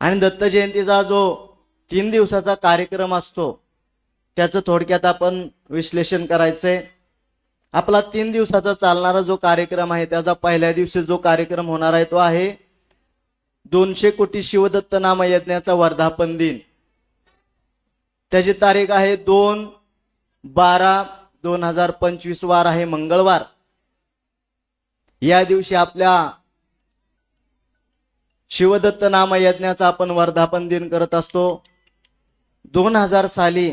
आणि दत्त जयंतीचा जो तीन दिवसाचा कार्यक्रम असतो त्याचं थोडक्यात आपण विश्लेषण करायचंय. आपला तीन दिवसाचा चालणारा जो कार्यक्रम आहे त्याचा पहिल्या दिवशी जो कार्यक्रम होणार आहे तो आहे दोनशे कोटी शिवदत्त नाम यज्ञाचा वर्धापन दिन. त्याची तारीख आहे दोन बारा दोन हजार पंचवीस वार आहे मंगळवार. या दिवशी आपल्या शिवदत्त नाम यज्ञाचा आपण वर्धापन दिन करत असतो. दोन हजार साली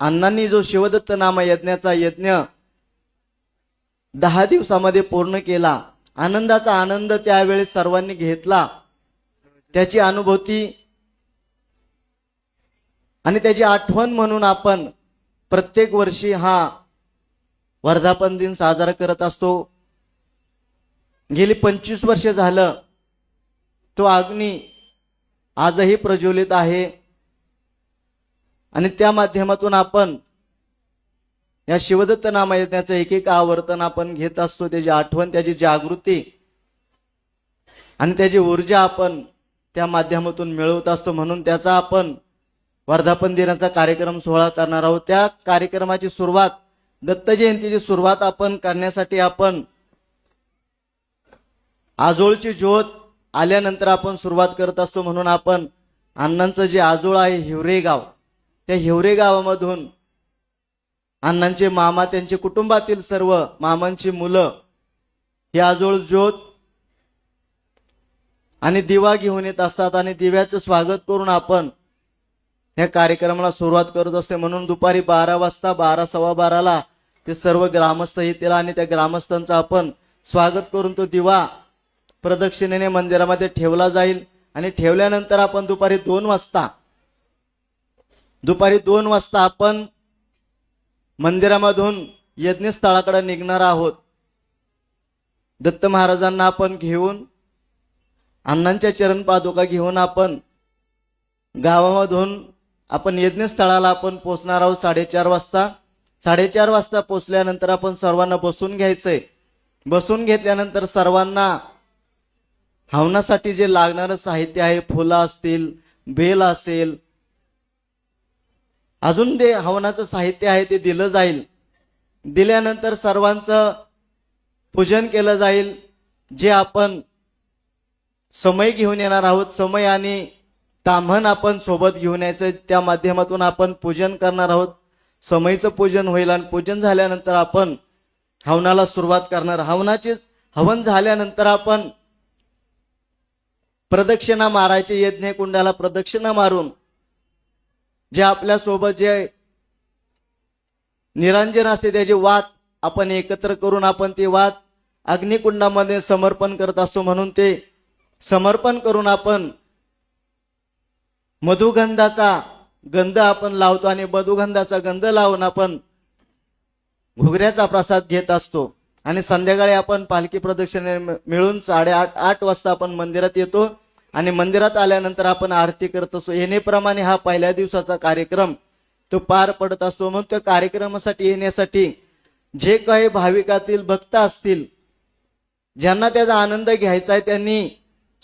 अण्णांनी जो शिवदत्त नाम यज्ञाचा यज्ञ दहा दिवसामध्ये पूर्ण केला आनंदाचा आनंद त्यावेळेस सर्वांनी घेतला. त्याची अनुभूती आणि त्याची आठवण म्हणून आपण प्रत्येक वर्षी हा वर्धापन दिन साजरा करत असतो. गेली पंचवीस वर्ष झालं. तो अग्नी आजही प्रज्वलित आहे. आणि त्या माध्यमातून आपण या शिवदत्त नामयज्ञाचं एक एक आवर्तन आपण घेत असतो त्याची आठवण त्याची जागृती आणि त्याची ऊर्जा आपण त्या माध्यमातून मिळवत असतो. म्हणून त्याचा आपण वर्धापन दिनाचा कार्यक्रम सोहळा करणार आहोत. त्या कार्यक्रमाची सुरुवात दत्त जयंतीची सुरुवात आपण करण्यासाठी आपण आजोळची ज्योत आल्यानंतर आपण सुरुवात करत असतो म्हणून आपण अण्णांचं जे आजोळ आहे हिवरे गाव त्या हिवरे गावामधून अण्णांचे मामा त्यांचे कुटुंबातील सर्व मामांची मुलं ही आजोळ ज्योत आणि दिवा घेऊन येत असतात आणि दिव्याचं स्वागत करून आपण या कार्यक्रमाला सुरुवात करत असते. म्हणून दुपारी बारा वाजता बारा सव्वा बाराला ते सर्व ग्रामस्थ येतील आणि त्या ग्रामस्थांचं आपण स्वागत करून तो दिवा प्रदक्षिणेने मंदिरामध्ये ठेवला जाईल आणि ठेवल्यानंतर आपण दुपारी दोन वाजता दुपारी दोन वाजता आपण मंदिरामधून यज्ञस्थळाकडे निघणार आहोत. दत्त महाराजांना आपण घेऊन अण्णांच्या चरण पादुका घेऊन आपण गावामधून आपण यज्ञस्थळाला आपण पोचणार आहोत साडेचार वाजता. साडेचार वाजता पोचल्यानंतर आपण सर्वांना बसून घ्यायचंय. बसून घेतल्यानंतर सर्वांना हवनासाठी जे लागणारं साहित्य आहे फुलं असतील बेल असेल अजून जे हवनाचं साहित्य आहे ते दिलं जाईल. दिल्यानंतर सर्वांचं पूजन केलं जाईल. जे आपण समय घेऊन येणार आहोत समय आणि ताम्हण आपण सोबत घेऊन यायचं त्या माध्यमातून आपण पूजन करणार आहोत. समयचं पूजन होईल आणि पूजन झाल्यानंतर आपण हवनाला सुरुवात करणार. हवनाचे हवन झाल्यानंतर आपण प्रदक्षिणा मारायचे यज्ञ कुंडाला प्रदक्षिणा मारून. जे आपल्यासोबत जे निरंजन असते त्याचे वाद आपण एकत्र करून आपण ते वाद अग्निकुंडामध्ये समर्पण करत असतो म्हणून ते समर्पण करून आपण मधुगंधाचा गंध आपण लावतो आणि मधुगंधाचा गंध लावून आपण घुगऱ्याचा प्रसाद घेत असतो. आणि संध्याकाळी आपण पालखी प्रदक्षिणे मिळून साडेआठ आठ वाजता आपण मंदिरात येतो. आणि मंदिरात आल्यानंतर आपण आरती करत असतो येणेप्रमाणे हा पहिल्या दिवसाचा कार्यक्रम तो पार पडत असतो. मग त्या कार्यक्रमासाठी येण्यासाठी जे काही भाविकातील भक्त असतील ज्यांना त्याचा आनंद घ्यायचा आहे त्यांनी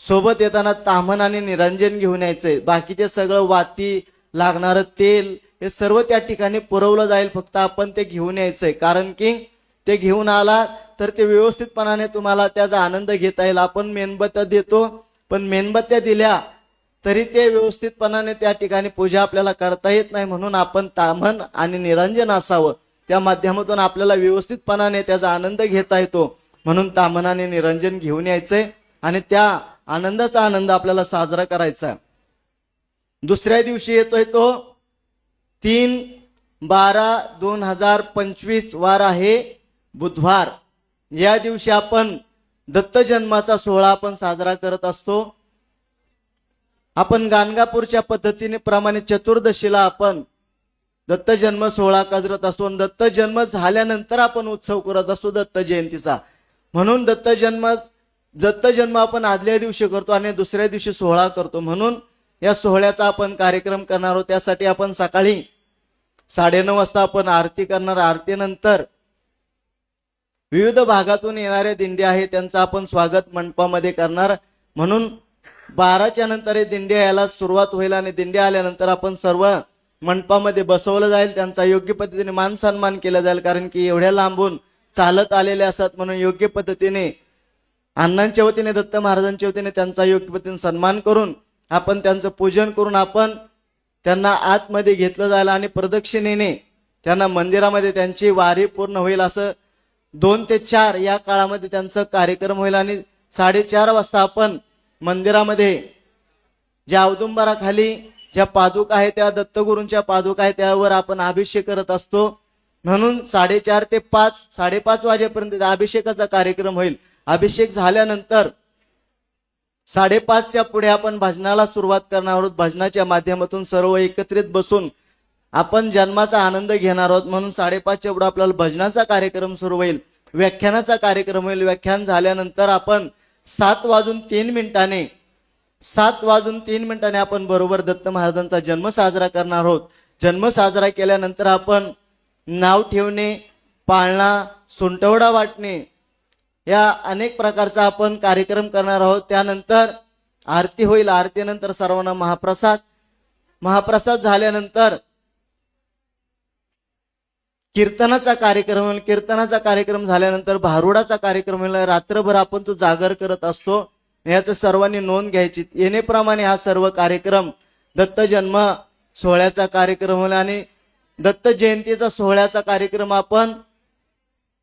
सोबत येताना ताम्हण आणि निरंजन घेऊन यायचंय. बाकीचे सगळं वाती लागणारं तेल हे सर्व त्या ठिकाणी पुरवलं जाईल. फक्त आपण ते घेऊन यायचंय. कारण की ते घेऊन आला तर ते व्यवस्थितपणाने तुम्हाला त्याचा आनंद घेता येईल. आपण मेणबत्त्या देतो पण मेणबत्त्या दिल्या तरी ते व्यवस्थितपणाने त्या ठिकाणी पूजा आपल्याला करता येत नाही म्हणून आपण तामन आणि निरंजन असावं. त्या माध्यमातून आपल्याला व्यवस्थितपणाने त्याचा आनंद घेता येतो. म्हणून तामनाने निरंजन घेऊन यायचंय आणि त्या आनंदाचा आनंद आपल्याला साजरा करायचा दुसऱ्या दिवशी येतोय तो तीन बारा दोन हजार पंचवीस वार आहे बुधवार. या दिवशी आपण दत्त जन्माचा सोहळा आपण साजरा करत असतो. आपण गाणगापूरच्या पद्धतीने प्रमाणे चतुर्दशीला आपण दत्त जन्म सोहळा करत असतो. आणि दत्त जन्म झाल्यानंतर आपण उत्सव करत असतो दत्त जयंतीचा म्हणून दत्त जन्म दत्त जन्म आपण आदल्या दिवशी करतो आणि दुसऱ्या दिवशी सोहळा करतो. म्हणून या सोहळ्याचा आपण कार्यक्रम करणार आहोत. त्यासाठी आपण सकाळी साडेनऊ वाजता आपण आरती करणार. आरतीनंतर विविध भागातून येणारे दिंडी आहे त्यांचं आपण स्वागत मंडपामध्ये करणार. म्हणून बाराच्या नंतर हे दिंडी यायला सुरुवात होईल आणि दिंडी आल्यानंतर आपण सर्व मंडपामध्ये बसवलं जाईल. त्यांचा योग्य पद्धतीने मान सन्मान केला जाईल कारण की एवढ्या लांबून चालत आलेले असतात म्हणून योग्य पद्धतीने अण्णांच्या वतीने दत्त महाराजांच्या वतीने त्यांचा योग्य पद्धतीने सन्मान करून आपण त्यांचं पूजन करून आपण त्यांना आतमध्ये घेतलं जायला आणि प्रदक्षिणेने त्यांना मंदिरामध्ये त्यांची वारी पूर्ण होईल असं दोन ते चार या काळामध्ये त्यांचं कार्यक्रम होईल आणि साडेचार वाजता आपण मंदिरामध्ये ज्या औदुंबराखाली ज्या पादुका आहेत त्या दत्तगुरूंच्या पादुका आहेत त्यावर आपण अभिषेक करत असतो. म्हणून साडेचार ते पाच साडेपाच वाजेपर्यंत अभिषेकाचा कार्यक्रम होईल. अभिषेक झाल्यानंतर साडेपाचच्या पुढे आपण भजनाला सुरुवात करणार आहोत. भजनाच्या माध्यमातून सर्व एकत्रित बसून आपण जन्माचा आनंद घेणार आहोत म्हणून साडेपाच एवढा आपल्याला भजनाचा कार्यक्रम सुरू होईल. व्याख्यानाचा कार्यक्रम होईल. व्याख्यान झाल्यानंतर आपण सात वाजून तीन मिनिटाने सात वाजून तीन मिनिटाने आपण बरोबर दत्त महाराजांचा जन्म साजरा करणार आहोत. जन्म साजरा केल्यानंतर आपण नाव ठेवणे पाळणा सुंटवडा वाटणे या अनेक प्रकारचा आपण कार्यक्रम करणार आहोत. त्यानंतर आरती होईल. आरतीनंतर सर्वांना महाप्रसाद महाप्रसाद झाल्यानंतर कीर्तनाचा कार्यक्रम कीर्तनाचा कार्यक्रम झाल्यानंतर भारुडाचा कार्यक्रम रात्रभर आपण तो जागर करत असतो. याचं सर्वांनी नोंद घ्यायची. येणेप्रमाणे हा सर्व कार्यक्रम दत्त जन्म सोहळ्याचा कार्यक्रम होईल आणि दत्त जयंतीचा सोहळ्याचा कार्यक्रम आपण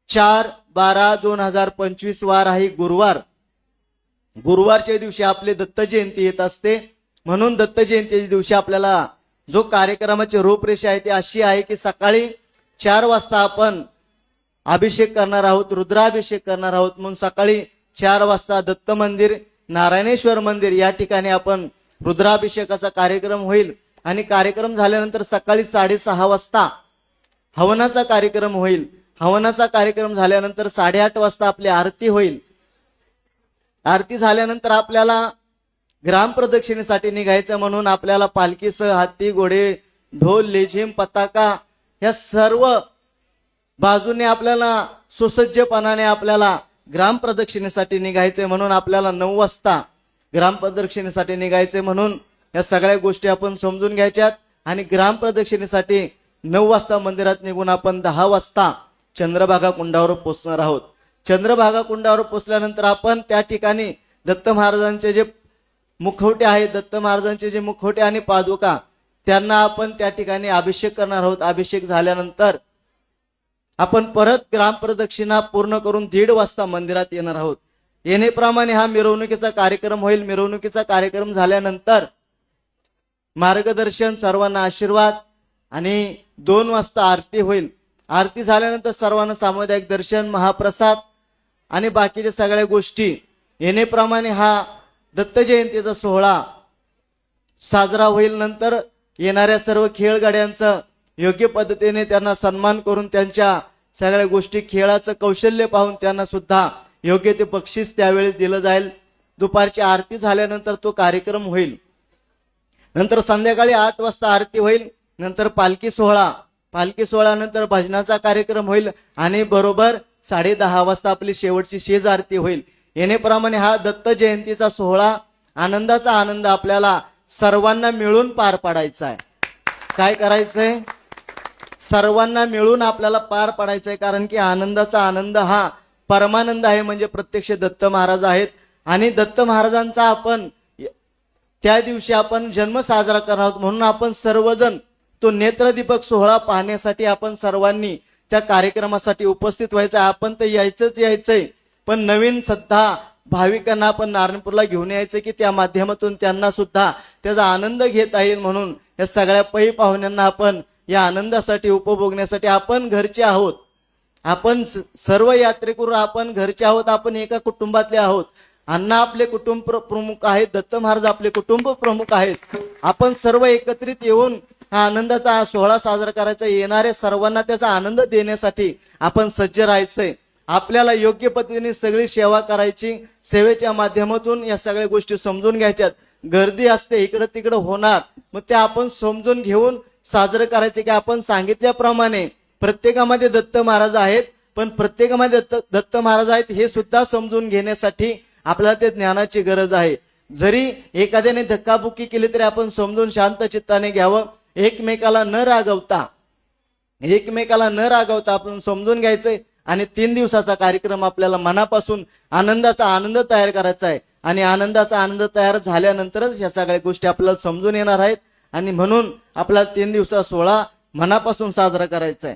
चार बारा दोन हजार पंचवीस वार आहे गुरुवार. गुरुवारच्या दिवशी आपले दत्त जयंती येत असते. म्हणून दत्त जयंतीच्या दिवशी आपल्याला जो कार्यक्रमाची रूपरेषा आहे ती अशी आहे की सकाळी चार वाजता आपण अभिषेक करणार आहोत रुद्राभिषेक करणार आहोत. म्हणून सकाळी चार वाजता दत्त मंदिर नारायणेश्वर मंदिर या ठिकाणी आपण रुद्राभिषेकाचा कार्यक्रम होईल. आणि कार्यक्रम झाल्यानंतर सकाळी साडेसहा वाजता हवनाचा कार्यक्रम होईल. हवनाचा कार्यक्रम झाल्यानंतर साडेआठ वाजता आपली आरती होईल. आरती झाल्यानंतर आपल्याला ग्राम प्रदक्षिणेसाठी निघायचं म्हणून आपल्याला पालखीसह हत्ती घोडे ढोल लेझिम पताका या सर्व बाजूने आपल्याला सुसज्जपणाने आपल्याला ग्राम प्रदक्षिणेसाठी निघायचे म्हणून आपल्याला नऊ वाजता ग्राम प्रदक्षिणेसाठी निघायचे म्हणून या सगळ्या गोष्टी आपण समजून घ्यायच्यात. आणि ग्राम प्रदक्षिणेसाठी नऊ वाजता मंदिरात निघून आपण दहा वाजता चंद्रभागा कुंडावर पोचणार आहोत. चंद्रभागा कुंडावर पोचल्यानंतर आपण त्या ठिकाणी दत्त महाराजांचे जे मुखवटे आहेत दत्त महाराजांचे जे मुखवटे आणि पादुका त्यांना आपण त्या ठिकाणी अभिषेक करणार आहोत. अभिषेक झाल्यानंतर आपण परत ग्रामप्रदक्षिणा पूर्ण करून दीड वाजता मंदिरात येणार आहोत. येणेप्रमाणे हा मिरवणुकीचा कार्यक्रम होईल. मिरवणुकीचा कार्यक्रम झाल्यानंतर मार्गदर्शन सर्वांना आशीर्वाद आणि दोन वाजता आरती होईल. आरती झाल्यानंतर सर्वांना सामुदायिक दर्शन महाप्रसाद आणि बाकीच्या सगळ्या गोष्टी. येणेप्रमाणे हा दत्त जयंतीचा सोहळा साजरा होईल. नंतर येणाऱ्या सर्व खेळगाड्यांचं योग्य पद्धतीने त्यांना सन्मान करून त्यांच्या सगळ्या गोष्टी खेळाचं कौशल्य पाहून त्यांना सुद्धा योग्य ते बक्षीस त्यावेळी दिलं जाईल. दुपारची आरती झाल्यानंतर तो कार्यक्रम होईल. नंतर संध्याकाळी आठ वाजता आरती होईल. नंतर पालखी सोहळा. पालखी सोहळ्यानंतर भजनाचा कार्यक्रम होईल आणि बरोबर साडे दहा वाजता आपली शेवटची शेज आरती होईल. येणेप्रमाणे हा दत्त जयंतीचा सोहळा आनंदाचा आनंद आपल्याला सर्वांना मिळून पार पाडायचा आहे. काय करायचंय? सर्वांना मिळून आपल्याला पार पाडायचंय कारण की आनंदाचा आनंद हा परमानंद आहे म्हणजे प्रत्यक्ष दत्त महाराज आहेत. आणि दत्त महाराजांचा आपण त्या दिवशी आपण जन्म साजरा करणार आहोत म्हणून आपण सर्वजण तो नेत्रदीपक सोहळा पाहण्यासाठी आपण सर्वांनी त्या कार्यक्रमासाठी उपस्थित व्हायचं आहे. आपण तर यायचंच यायचंय. पण नवीन सध्या भाविकांना आपण नारायणपूरला घेऊन यायचं की त्या माध्यमातून त्यांना सुद्धा त्याचा आनंद घेता येईल म्हणून या सगळ्या पै पाहुण्यांना आपण या आनंदासाठी उपभोगण्यासाठी आपण घरचे आहोत. आपण सर्व यात्रेकरू आपण घरचे आहोत आपण एका कुटुंबातले आहोत. अण्णा आपले कुटुंब प्रमुख आहेत दत्त महाराज आपले कुटुंब प्रमुख आहेत. आपण सर्व एकत्रित येऊन हा आनंदाचा सोहळा साजरा करायचा येणाऱ्या सर्वांना त्याचा आनंद देण्यासाठी आपण सज्ज राहायचंय. आपल्याला योग्य पद्धतीने सगळी सेवा करायची सेवेच्या माध्यमातून या सगळ्या गोष्टी समजून घ्यायच्यात. गर्दी असते इकडं तिकडं होणार. मग ते आपण समजून घेऊन साजरं करायचे की आपण सांगितल्याप्रमाणे प्रत्येकामध्ये दत्त महाराज आहेत पण प्रत्येकामध्ये दत्त दत्त महाराज आहेत हे सुद्धा समजून घेण्यासाठी आपल्याला ते ज्ञानाची गरज आहे. जरी एखाद्याने धक्काबुक्की केली तरी आपण समजून शांत चित्ताने घ्यावं. एकमेकाला न रागवता एकमेकाला न रागवता आपण समजून घ्यायचंय. आणि तीन दिवसाचा कार्यक्रम आपल्याला मनापासून आनंदाचा आनंद तयार करायचा आहे. आणि आनंदाचा आनंद तयार झाल्यानंतरच या सगळ्या गोष्टी आपल्याला समजून येणार आहेत. आणि म्हणून आपला तीन दिवसा सोहळा मनापासून साजरा करायचा आहे.